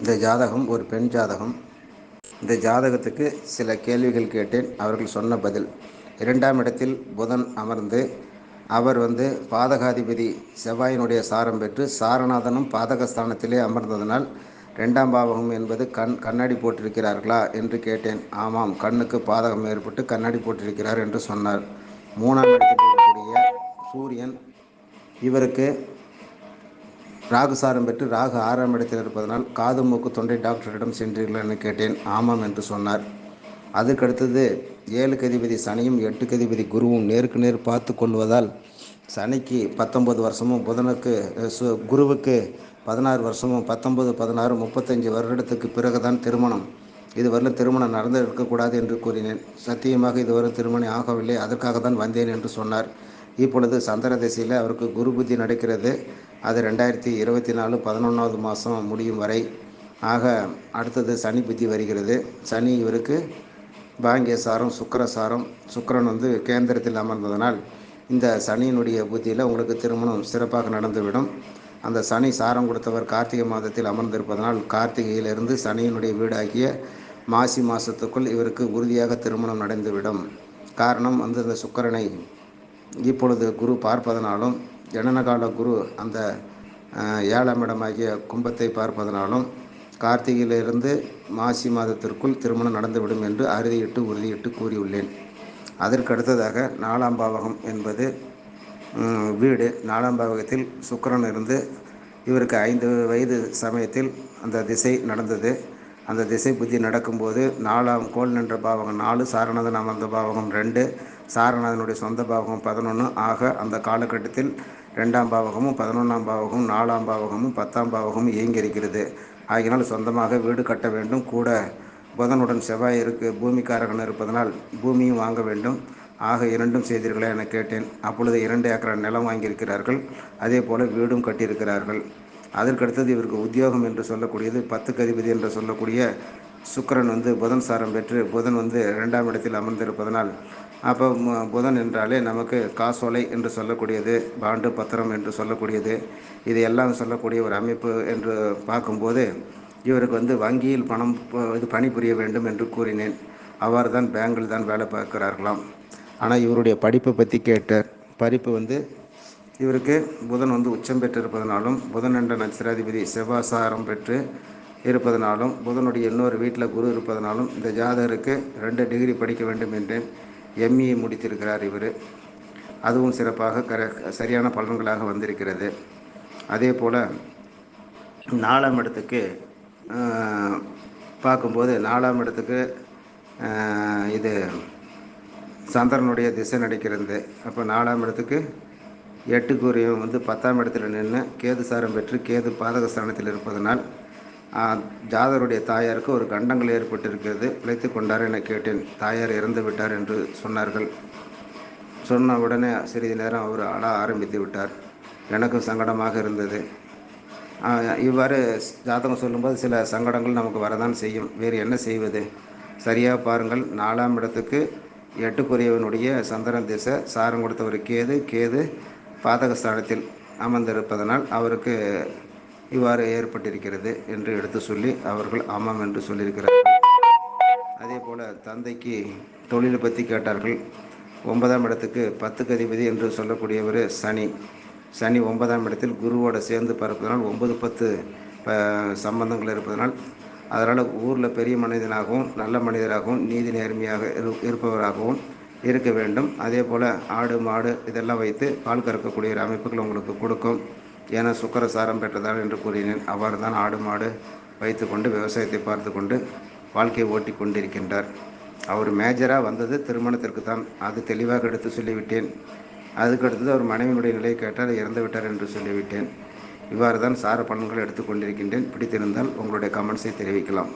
இந்த ஜாதகம் ஒரு பெண் ஜாதகம். இந்த ஜாதகத்துக்கு சில கேள்விகள் கேட்டேன். அவர்கள் சொன்ன பதில். இரண்டாம் இடத்தில் புதன் அமர்ந்து அவர் வந்து பாதகாதிபதி செவ்வாயினுடைய சாரம் பெற்று சாரநாதனும் பாதகஸ்தானத்திலே அமர்ந்ததனால் ரெண்டாம் பாவகம் என்பது கண் கண்ணாடி போட்டிருக்கிறார்களா என்று கேட்டேன். ஆமாம் கண்ணுக்கு பாதகம் ஏற்பட்டு கண்ணாடி போட்டிருக்கிறார் என்று சொன்னார். மூணாம் இடத்தில் இருக்கக்கூடிய சூரியன் இவருக்கு ராகு சாரம் பெற்று ராகு ஆறாம் இடத்தில் இருப்பதனால் காது மூக்கு தொண்டை டாக்டரிடம் சென்றீர்களா என்று கேட்டேன். ஆமாம் என்று சொன்னார். அதுக்கடுத்தது ஏழு கதிபதி சனியும் எட்டு கதிபதி குருவும் நேருக்கு நேர் பார்த்து கொள்வதால் சனிக்கு பத்தொம்பது வருஷமும் புதனுக்கு சு குருவுக்கு பதினாறு வருஷமும் பத்தொம்பது பதினாறு முப்பத்தஞ்சு வருடத்துக்கு பிறகுதான் திருமணம். இதுவரையிலும் திருமணம் நடந்து இருக்கக்கூடாது என்று கூறினேன். சத்தியமாக இதுவரை திருமணம் ஆகவில்லை. அதற்காக தான் வந்தேன் என்று சொன்னார். இப்பொழுது சந்திர திசையில் அவருக்கு குரு புத்தி நடக்கிறது. அது ரெண்டாயிரத்தி இருபத்தி நாலு பதினொன்றாவது மாதம் முடியும் வரை. ஆக அடுத்தது சனி புத்தி வருகிறது. சனி இவருக்கு பாங்கிய சாரம் சுக்கர சாரம் சுக்கரன் வந்து கேந்திரத்தில் அமர்ந்ததனால் இந்த சனியினுடைய புத்தியில் உங்களுக்கு திருமணம் சிறப்பாக நடந்துவிடும். அந்த சனி சாரம் கொடுத்தவர் கார்த்திகை மாதத்தில் அமர்ந்திருப்பதனால் கார்த்திகையிலிருந்து சனியினுடைய வீடாகிய மாசி மாதத்துக்குள் இவருக்கு உறுதியாக திருமணம் நடந்துவிடும். காரணம் வந்து அந்த சுக்கரனை இப்பொழுது குரு பார்ப்பதனாலும் ஜனனகால குரு அந்த ஏழாம் இடமாகிய கும்பத்தை பார்ப்பதனாலும் கார்த்திகையிலிருந்து மாசி மாதத்திற்குள் திருமணம் நடந்துவிடும் என்று அறுதியிட்டு உறுதியிட்டு கூறியுள்ளேன். அதற்கு அடுத்ததாக நாலாம் பாவகம் என்பது வீடு. நாலாம் பாவகத்தில் சுக்கரன் இருந்து இவருக்கு ஐந்து வயது சமயத்தில் அந்த திசை நடந்தது. அந்த திசை புத்தி நடக்கும்போது நாலாம் கோல் நின்ற பாவகம் நாலு சாரணதன் அமர்ந்த பாவகம் ரெண்டு சாரநாதனுடைய சொந்த பாவகம் பதினொன்று ஆக அந்த காலகட்டத்தில் ரெண்டாம் பாவகமும் பதினொன்றாம் பாவகமும் நாலாம் பாவகமும் பத்தாம் பாவகமும் இயங்கியிருக்கிறது. ஆகினால் சொந்தமாக வீடு கட்ட வேண்டும். கூட புதனுடன் செவ்வாய் இருக்கு பூமிக்காரகன் இருப்பதனால் பூமியும் வாங்க வேண்டும். ஆக இரண்டும் செய்தீர்களா என கேட்டேன். அப்பொழுது இரண்டு ஏக்கர் நிலம் வாங்கியிருக்கிறார்கள். அதே போல் வீடும் கட்டியிருக்கிறார்கள். அதற்கடுத்தது இவருக்கு உத்தியோகம் என்று சொல்லக்கூடியது பத்து கதிபதி என்று சொல்லக்கூடிய சுக்கரன் வந்து புதன் சாரம் பெற்று புதன் வந்து ரெண்டாம் இடத்தில் அமர்ந்திருப்பதனால் அப்போ புதன் என்றாலே நமக்கு காசோலை என்று சொல்லக்கூடியது பாண்டு பத்திரம் என்று சொல்லக்கூடியது. இது எல்லாம் சொல்லக்கூடிய ஒரு அமைப்பு என்று பார்க்கும்போது இவருக்கு வந்து வங்கியில் பணம் இது பணிபுரிய வேண்டும் என்று கூறினேன். அவர் தான் பேங்கில் தான் வேலை பார்க்கிறார்களாம். ஆனால் இவருடைய படிப்பை பற்றி கேட்ட படிப்பு வந்து இவருக்கு புதன் வந்து உச்சம் பெற்றிருப்பதனாலும் புதன் என்ற நட்சத்திராதிபதி செவ்வாசாரம் பெற்று இருப்பதனாலும் புதனுடைய இன்னொரு வீட்டில் குரு இருப்பதனாலும் இந்த ஜாதகருக்கு ரெண்டு டிகிரி படிக்க வேண்டும் என்றேன். எம்இ முடித்திருக்கிறார் இவர். அதுவும் சிறப்பாக கர சரியான பலன்களாக வந்திருக்கிறது. அதே போல் நாலாம் இடத்துக்கு பார்க்கும்போது நாலாம் இடத்துக்கு இது சந்திரனுடைய திசை நடிக்கிறது. அப்போ நாலாம் இடத்துக்கு எட்டுக்குரியம் வந்து பத்தாம் இடத்துல நின்று கேது சாரம் பெற்று கேது பாதக ஸ்தானத்தில் இருப்பதனால் ஜாதருடைய தாயாருக்கு ஒரு கண்டங்கள் ஏற்பட்டிருக்கிறது. பிழைத்து கொண்டார் என கேட்டேன். தாயார் இறந்து விட்டார் என்று சொன்னார்கள். சொன்ன உடனே சிறிது நேரம் அவர் அழ ஆரம்பித்து விட்டார். எனக்கும் சங்கடமாக இருந்தது. இவ்வாறு ஜாதகம் சொல்லும்போது சில சங்கடங்கள் நமக்கு வரதான் செய்யும். வேறு என்ன செய்வது? சரியாக பாருங்கள். நாலாம் இடத்துக்கு எட்டுக்குரியவனுடைய சந்திரன் திசை சாரம் கொடுத்தவர் கேது கேது பாதகஸ்தானத்தில் அமர்ந்திருப்பதனால் அவருக்கு இவ்வாறு ஏற்பட்டிருக்கிறது என்று எடுத்து சொல்லி அவர்கள் ஆமாம் என்று சொல்லியிருக்கிறார்கள். அதே போல் தந்தைக்கு தொழிலை பற்றி கேட்டார்கள். ஒன்பதாம் இடத்துக்கு பத்து அதிபதி என்று சொல்லக்கூடியவர் சனி. சனி ஒன்பதாம் இடத்தில் குருவோடு சேர்ந்து பறப்பதனால் ஒன்பது பத்து சம்பந்தங்கள் இருப்பதனால் அதனால் ஊரில் பெரிய மனிதனாகவும் நல்ல மனிதராகவும் நீதி நேர்மையாக இரு இருப்பவராகவும் இருக்க வேண்டும். அதே போல் ஆடு மாடு இதெல்லாம் வைத்து பால் கறக்கக்கூடிய அமைப்புகள் உங்களுக்கு கொடுக்கும். ஏன்னா சுக்கர சாரம் பெற்றதால் என்று கூறினேன். அவ்வாறு தான் ஆடு மாடு வைத்து கொண்டு விவசாயத்தை பார்த்து கொண்டு வாழ்க்கையை ஓட்டி கொண்டிருக்கின்றார். அவர் மேஜராக வந்தது திருமணத்திற்கு தான் அது தெளிவாக எடுத்து சொல்லிவிட்டேன். அதுக்கடுத்தது அவர் மனைவியினுடைய நிலையை கேட்டால் இறந்து விட்டார் என்று சொல்லிவிட்டேன். இவ்வாறு தான் சார பலன்கள் எடுத்துக்கொண்டிருக்கின்றேன் பிடித்திருந்தால் உங்களுடைய கமெண்ட்ஸை தெரிவிக்கலாம்.